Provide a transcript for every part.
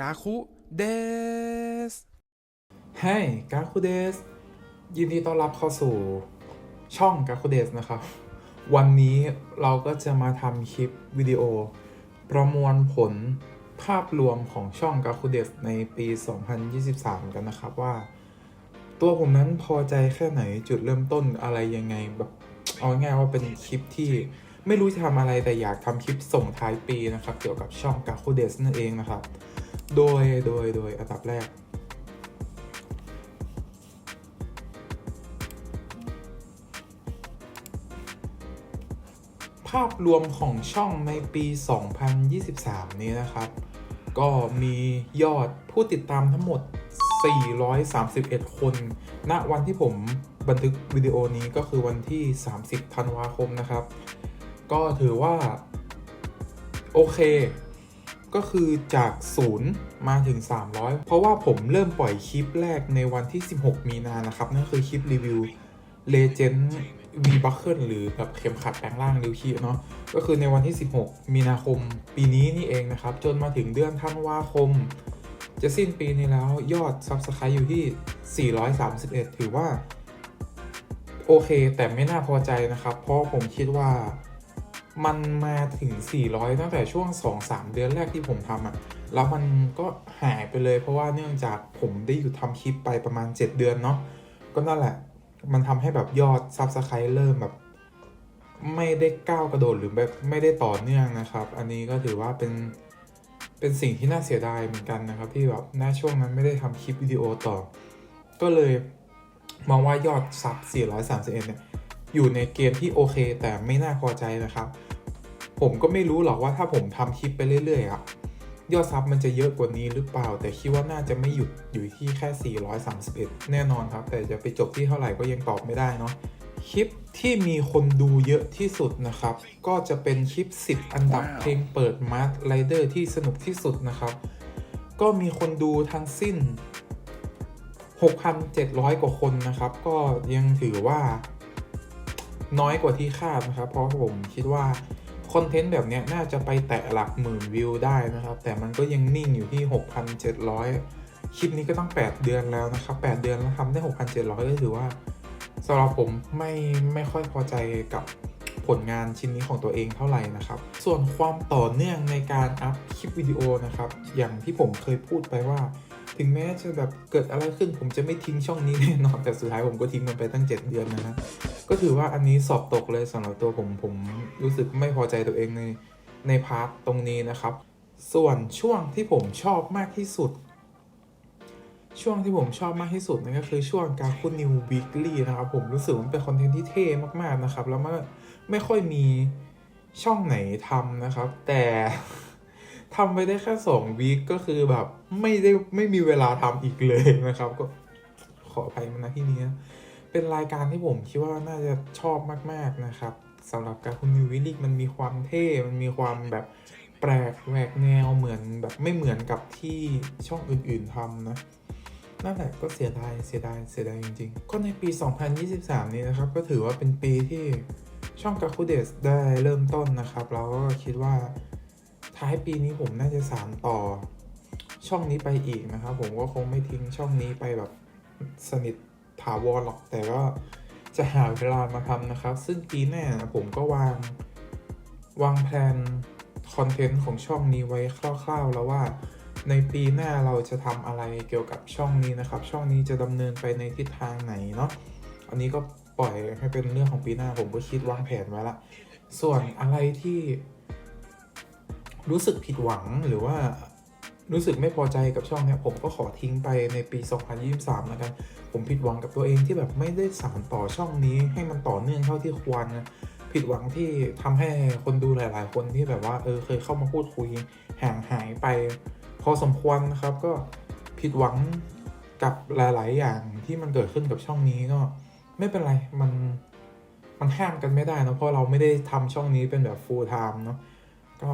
กาคุเดสให้กาคูเดสยินดีต้อนรับเข้าสู่ช่องกาคูเดสนะครับ วันนี้เราก็จะมาทำคลิปวิดีโอ ประมวลผลภาพรวมของช่องกาคูเดสในปี 2023 กันนะครับว่า ตัวผมนั้นพอใจแค่ไหนจุดเริ่มต้นอะไรยังไงแบบเอาง่ายว่าเป็นคลิปที่ไม่รู้จะทำอะไรแต่อยากทำคลิปส่งท้ายปีนะครับ เกี่ยวกับช่องกาคูเดสนั่นเองนะครับ โดยโดยโดยอันดับแรก ภาพรวมของช่องในปี 2023 นี้นะครับ ก็มียอดผู้ติดตามทั้งหมด 431 คน ณ วันที่ผมบันทึกวิดีโอนี้ก็คือวันที่ 30 ธันวาคมนะครับ ก็ถือว่า โอเค ก็คือจากศูนย์มาถึง 300 เพราะว่าผมเริ่มปล่อยคลิปแรกในวันที่ 16 มีนานะครับ นั่นคือคลิปรีวิว Legend V Buckle หรือแบบเข็มขัดแปลงร่างริวคีเนาะก็คือในวันที่ 16 มีนาคม ปีนี้นี่เองนะครับ จนมาถึงเดือนธันวาคม จะสิ้นปีนี้แล้วยอด Subscribe อยู่ที่ 431 ถือว่า โอเค แต่ไม่น่าพอใจนะครับ เพราะผมคิดว่า มันมาถึง 400 ตั้งแต่ช่วง 2-3 เดือนแรกที่ผมทำอะ่ะ แล้วมันก็หายไปเลยเพราะว่าเนื่องจากผมได้หยุดทำคลิปไปประมาณ 7 เดือนเนาะ ก็นั่นแหละ มันทำให้แบบยอด Subscribe เริ่มแบบ ไม่ได้ก้าวกระโดดหรือแบบไม่ได้ต่อเนื่องนะครับ อันนี้ก็ถือว่าเป็นเป็นสิ่งที่น่าเสียดายเหมือนกันนะครับ ที่แบบหน้าช่วงนั้นไม่ได้ทำคลิปวิดีโอต่อ ก็เลยมองว่ายอดซับ431เนี่ย อยู่ในเกณฑ์ที่โอเค แต่ไม่น่าพอใจนะครับ ผมก็ไม่รู้หรอกว่าถ้าผมทำคลิปไปเรื่อยๆอะยอดซับมันจะเยอะกว่านี้หรือเปล่า แต่คิดว่าน่าจะไม่หยุดอยู่ที่แค่ 431 แน่นอนครับ แต่จะไปจบที่เท่าไหร่ก็ยังตอบไม่ได้เนาะคลิปที่มีคนดูเยอะที่สุดนะครับ ก็จะเป็นคลิป 10 อันดับเพลงเปิดมาร์ r ไรเดอร์ที่สนุกที่สุดนะครับ ก็มีคนดูทั้งสิ้น 6,700 กว่าคนนะครับ ก็ยังถือว่า น้อยกว่าที่คาดนะครับ เพราะผมคิดว่าคอนเทนต์แบบนี้น่าจะไปแตะหลักหมื่นวิวได้นะครับ แต่มันก็ยังนิ่งอยู่ที่ 6,700 คลิปนี้ก็ต้อง 8 เดือนแล้วนะครับ 8 เดือนแล้วทำได้ 6,700 ก็ถือว่าสำหรับผมไม่ไม่ค่อยพอใจกับผลงานชิ้นนี้ของตัวเองเท่าไหร่นะครับ ส่วนความต่อเนื่องในการอัพคลิปวิดีโอนะครับ อย่างที่ผมเคยพูดไปว่า ถึงแม้จะแบบเกิดอะไรขึ้นผมจะไม่ทิ้งช่องนี้แน่นอนแต่สุดท้ายผมก็ทิ้งมันไปตั้ง 7 เดือนนะครับก็ถือว่าอันนี้สอบตกเลยสำหรับตัวผมผมรู้สึกไม่พอใจตัวเองในในพาร์ทตรงนี้นะครับ ส่วนช่วงที่ผมชอบมากที่สุด ช่วงที่ผมชอบมากที่สุดนั่นก็คือช่วงการคุณนิววีคลี่นะครับ ผมรู้สึกมันเป็นคอนเทนต์ที่เท่มากๆนะครับ แล้วมันไม่ค่อยมีช่องไหนทำนะครับ แต่ ทำไปได้แค่สองวีคก็คือแบบไม่ได้ไม่มีเวลาทำอีกเลยนะครับ ก็ขออภัยมาณที่นี้เป็นรายการที่ผมคิดว่าน่าจะชอบมากๆนะครับสำหรับการคุณนิววิลลิกมันมีความเท่ มันมีความแบบแปลกแหวกแนวเหมือนแบบไม่เหมือนกับที่ช่องอื่นๆทำนะนั่นแหละก็เสียดายเสียดายเสียดายจริงๆ ก็ในปี 2023 นี้นะครับ ก็ถือว่าเป็นปีที่ช่องกาคูเดสได้เริ่มต้นนะครับ แล้วก็คิดว่า ท้ายปีนี้ผมน่าจะสานต่อช่องนี้ไปอีกนะครับ ผมก็คงไม่ทิ้งช่องนี้ไปแบบสนิทถาวรหรอกแต่ก็จะหาเวลามาทำนะครับ ซึ่งปีหน้าผมก็วาง วางแผนคอนเทนต์ของช่องนี้ไว้คร่าวๆ แล้วว่าในปีหน้าเราจะทำอะไรเกี่ยวกับช่องนี้นะครับ ช่องนี้จะดำเนินไปในทิศทางไหนเนาะอันนี้ก็ปล่อยให้เป็นเรื่องของปีหน้าผมก็คิดวางแผนไว้ละ ส่วนอะไรที่ รู้สึกผิดหวังหรือว่ารู้สึกไม่พอใจกับช่องเนี้ยผมก็ขอทิ้งไปในปี 2023แล้วกันผมผิดหวังกับตัวเองที่แบบไม่ได้สานต่อช่องนี้ให้มันต่อเนื่องเท่าที่ควรนะผิดหวังที่ทำให้คนดูหลาย ๆ คนที่แบบว่าเออเคยเข้ามาพูดคุยห่างหายไป พอสมควรนะครับก็ผิดหวังกับหลาย ๆ อย่างที่มันเกิดขึ้นกับช่องนี้ก็ไม่เป็นไรมันมันห้ามกันไม่ได้นะเพราะเราไม่ได้ทำช่องนี้เป็นแบบ full time เนาะก็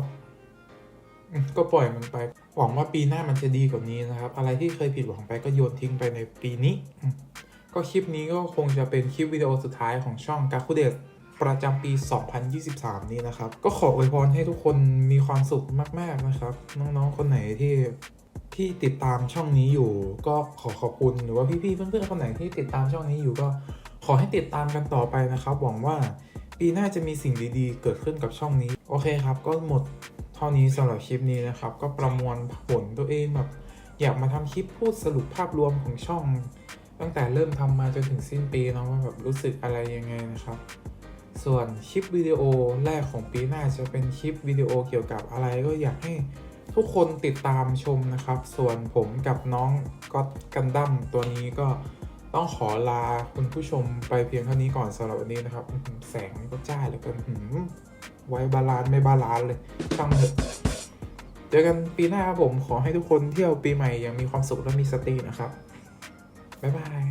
ก็ปล่อยมันไป หวังว่าปีหน้ามันจะดีกว่านี้นะครับ อะไรที่เคยผิดหวังไปก็โยนทิ้งไปในปีนี้ ก็คลิปนี้ก็คงจะเป็นคลิปวิดีโอสุดท้ายของช่องกาคุเดสประจำปี 2023 นี้นะครับ ก็ขออวยพรให้ทุกคนมีความสุขมาก ๆ นะครับ น้องๆ คนไหนที่ที่ติดตามช่องนี้อยู่ ก็ขอขอบคุณหรือว่าพี่ๆ เพื่อนๆ คนไหนที่ติดตามช่องนี้อยู่ก็ขอให้ติดตามกันต่อไปนะครับ หวังว่าปีหน้าจะมีสิ่งดีๆ เกิดขึ้นกับช่องนี้ โอเคครับ ก็หมด เท่านี้สำหรับคลิปนี้นะครับ ก็ประมวลผลตัวเองแบบอยากมาทำคลิปพูดสรุปภาพรวมของช่อง ตั้งแต่เริ่มทำมาจนถึงสิ้นปีเนาะว่าแบบรู้สึกอะไรยังไงนะครับ ส่วนคลิปวิดีโอแรกของปีหน้าจะเป็นคลิปวิดีโอเกี่ยวกับอะไรก็อยากให้ทุกคนติดตามชมนะครับ ส่วนผมกับน้องก็กันดั้มตัวนี้ก็ต้องขอลาคุณผู้ชมไปเพียงเท่านี้ก่อนสำหรับวันนี้นะครับ แสงก็จ้าเหลือเกิน ไว้บาลานไม่บาลานเลยช่างเถอะเจอกันปีหน้าครับผมขอให้ทุกคนเที่ยวปีใหม่อย่างมีความสุขและมีสตินะครับ บ๊ายบาย